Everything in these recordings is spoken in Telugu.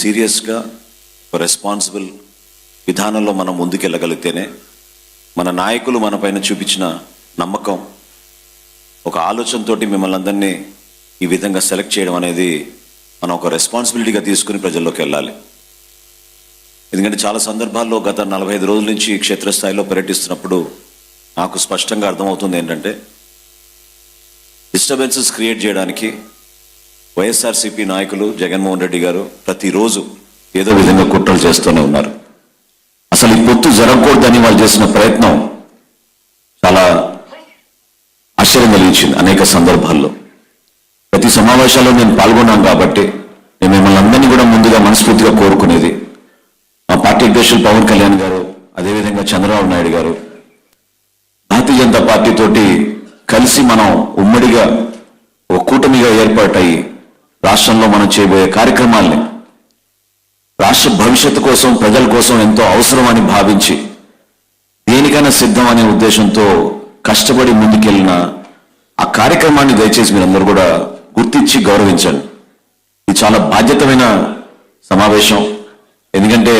సీరియస్గా రెస్పాన్సిబుల్ విధానంలో మనం ముందుకెళ్ళగలిగితేనే మన నాయకులు మన పైన చూపించిన నమ్మకం ఒక ఆలోచనతోటి మిమ్మల్ని అందరినీ ఈ విధంగా సెలెక్ట్ చేయడం అనేది మనం ఒక రెస్పాన్సిబిలిటీగా తీసుకుని ప్రజల్లోకి వెళ్ళాలి. ఎందుకంటే చాలా సందర్భాల్లో గత నలభై ఐదు రోజుల నుంచి క్షేత్రస్థాయిలో పర్యటిస్తున్నప్పుడు నాకు స్పష్టంగా అర్థమవుతుంది ఏంటంటే డిస్టర్బెన్సెస్ క్రియేట్ చేయడానికి వైఎస్ఆర్సీపీ నాయకులు జగన్మోహన్ రెడ్డి గారు ప్రతిరోజు ఏదో విధంగా కుట్రలు చేస్తూనే ఉన్నారు. అసలు ఈ పొత్తు జరగకూడదని వాళ్ళు చేసిన ప్రయత్నం చాలా ఆశ్చర్యం కలిగించింది అనేక సందర్భాల్లో. ప్రతి సమావేశాల్లో నేను పాల్గొన్నాను కాబట్టి నేను మిమ్మల్ని అందరినీ కూడా ముందుగా మనస్ఫూర్తిగా కోరుకునేది మా పార్టీ అధ్యక్షులు పవన్ కళ్యాణ్ గారు అదేవిధంగా చంద్రబాబు నాయుడు గారు. భారతీయ జనతా పార్టీ తోటి కలిసి మనం ఉమ్మడిగా ఒక కూటమిగా ఏర్పాటయి రాష్ట్రంలో మనం చేయబోయే కార్యక్రమాల్ని రాష్ట్ర భవిష్యత్తు కోసం ప్రజల కోసం ఎంతో అవసరమని భావించి దేనికైనా సిద్ధం అనే ఉద్దేశంతో కష్టపడి ముందుకెళ్ళిన ఆ కార్యక్రమాన్ని దయచేసి మీరందరూ కూడా గుర్తించి గౌరవించండి. ఇది చాలా బాధ్యతమైన సమావేశం. ఎందుకంటే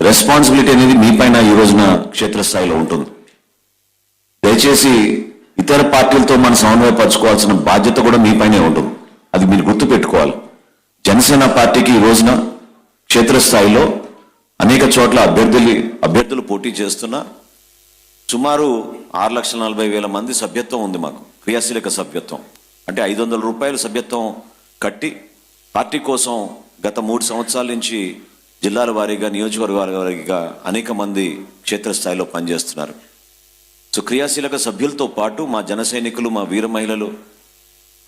రెస్పాన్సిబిలిటీ అనేది మీ పైన ఈ రోజున క్షేత్రస్థాయిలో ఉంటుంది. దయచేసి ఇతర పార్టీలతో మనం సమన్వయపరచుకోవాల్సిన బాధ్యత కూడా మీ పైనే ఉంటుంది. అది మీరు గుర్తుపెట్టుకోవాలి. జనసేన పార్టీకి ఈ రోజున క్షేత్రస్థాయిలో అనేక చోట్ల అభ్యర్థులు అభ్యర్థులు పోటీ చేస్తున్నా సుమారు ఆరు లక్షల నలభై వేల మంది సభ్యత్వం ఉంది మాకు. క్రియాశీలక సభ్యత్వం. అంటే ఐదు వందల రూపాయలు సభ్యత్వం కట్టి పార్టీ కోసం గత మూడు సంవత్సరాల నుంచి జిల్లాల వారీగా నియోజకవర్గాల వారీగా అనేక మంది క్షేత్రస్థాయిలో పనిచేస్తున్నారు. సో క్రియాశీలక సభ్యులతో పాటు మా జన సైనికులు మా వీర మహిళలు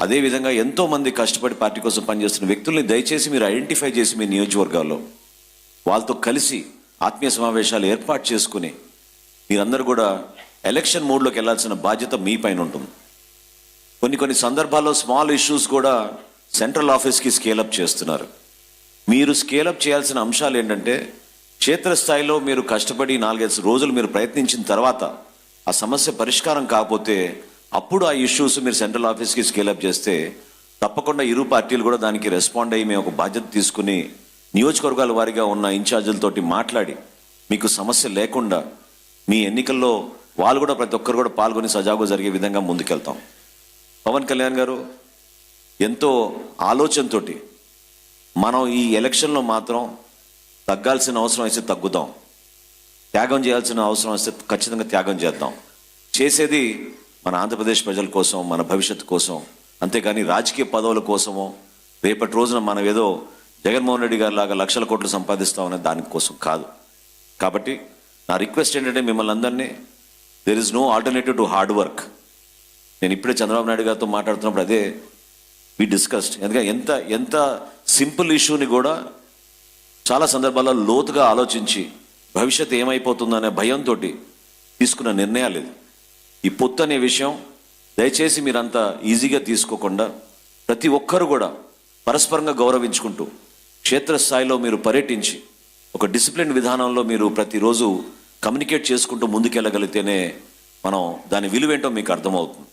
అదేవిధంగా ఎంతో మంది కష్టపడి పార్టీ కోసం పనిచేస్తున్న వ్యక్తుల్ని దయచేసి మీరు ఐడెంటిఫై చేసి మీ నియోజకవర్గాల్లో వాళ్ళతో కలిసి ఆత్మీయ సమావేశాలు ఏర్పాటు చేసుకుని మీరందరూ కూడా ఎలక్షన్ మోడ్లోకి వెళ్ళాల్సిన బాధ్యత మీ పైన ఉంటుంది. కొన్ని కొన్ని సందర్భాల్లో స్మాల్ ఇష్యూస్ కూడా సెంట్రల్ ఆఫీస్కి స్కేలప్ చేస్తున్నారు. మీరు స్కేలప్ చేయాల్సిన అంశాలు ఏంటంటే క్షేత్రస్థాయిలో మీరు కష్టపడి నాలుగైదు రోజులు మీరు ప్రయత్నించిన తర్వాత ఆ సమస్య పరిష్కారం కాకపోతే అప్పుడు ఆ ఇష్యూస్ మీరు సెంట్రల్ ఆఫీస్కి స్కేలప్ చేస్తే తప్పకుండా ఇరు పార్టీలు కూడా దానికి రెస్పాండ్ అయ్యి మేము ఒక బాధ్యత తీసుకుని నియోజకవర్గాల వారిగా ఉన్న ఇన్ఛార్జీలతోటి మాట్లాడి మీకు సమస్య లేకుండా మీ ఎన్నికల్లో వాళ్ళు కూడా ప్రతి ఒక్కరు కూడా పాల్గొని సజావుగా జరిగే విధంగా ముందుకెళ్తాం. పవన్ కళ్యాణ్ గారు ఎంతో ఆలోచనతోటి మనం ఈ ఎలక్షన్లో మాత్రం తగ్గాల్సిన అవసరం అయితే తగ్గుదాం త్యాగం చేయాల్సిన అవసరం వస్తే ఖచ్చితంగా త్యాగం చేద్దాం. చేసేది మన ఆంధ్రప్రదేశ్ ప్రజల కోసం మన భవిష్యత్తు కోసం అంతేకాని రాజకీయ పదవుల కోసమో రేపటి రోజున మనం ఏదో జగన్మోహన్ రెడ్డి గారి లాగా లక్షల కోట్లు సంపాదిస్తామనే దానికోసం కాదు. కాబట్టి నా రిక్వెస్ట్ ఏంటంటే మిమ్మల్ని అందరినీ there is no alternative to hard work నేను ఇప్పుడే చంద్రబాబు నాయుడు గారితో మాట్లాడుతున్నప్పుడు అదే వి డిస్కస్డ్ ఎందుకంటే ఎంత ఎంత సింపుల్ ఇష్యూని కూడా చాలా సందర్భాల్లో లోతుగా ఆలోచించి భవిష్యత్తు ఏమైపోతుందనే భయంతో తీసుకున్న నిర్ణయాలు ఇది. ఈ పొత్తు అనే విషయం దయచేసి మీరంతా ఈజీగా తీసుకోకుండా ప్రతి ఒక్కరు కూడా పరస్పరంగా గౌరవించుకుంటూ క్షేత్రస్థాయిలో మీరు పర్యటించి ఒక డిసిప్లిన్ విధానంలో మీరు ప్రతిరోజు కమ్యూనికేట్ చేసుకుంటూ ముందుకెళ్ళగలిగితేనే మనం దాని విలువేంటో మీకు అర్థమవుతుంది.